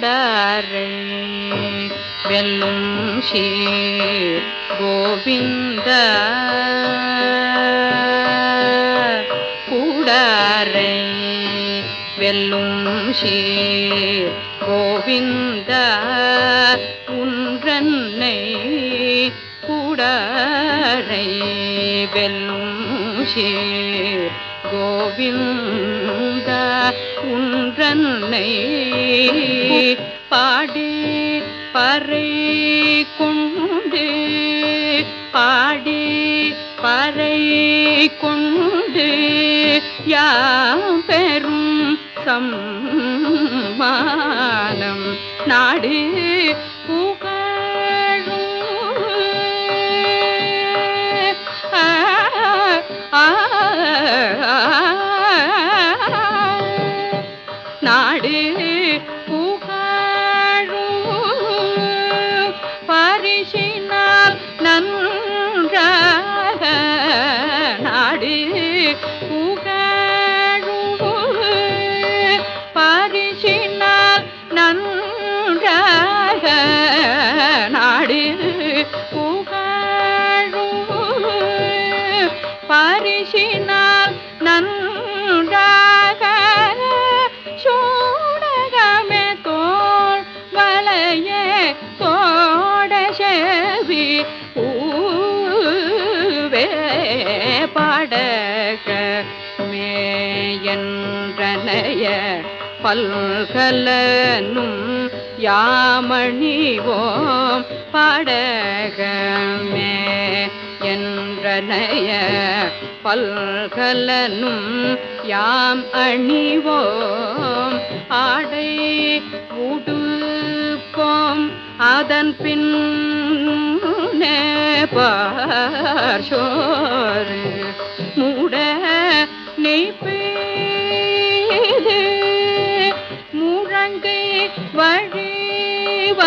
கூடாரை வெல்லும் ஷீர் கோவிந்த கூடாரை வெல்லும் ஷீர் கோவிந்த உன்றன்னை கூடாரை வெல்லும் ஷீர் கோவிந்த உன்றன்னை பறை கொண்டு யாம் சம்மானம் நாடு புகழும். ஆ, நாடு புகழும். பரிசினால் பரிசினால் நன்றாக சூடகமே தோல் வளையே தோட பாடக மேயன்றனைய பல்கலனும் யாமணிவோம். பாடகமே என்றனைய பல்கலனும் யாம் அணிவோம் ஆடை உடுப்போம் அதன் பின் பார்சோறு மூட நெய் பெய்து முழங்கை வழிவார.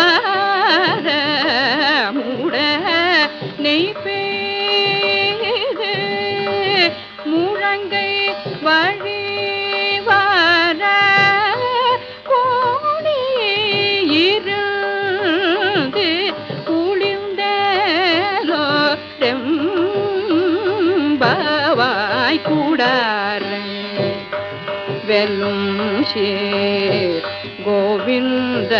மூட நெய் முழங்கை கூடாரை. வெல்லும் ஷே கோவிந்த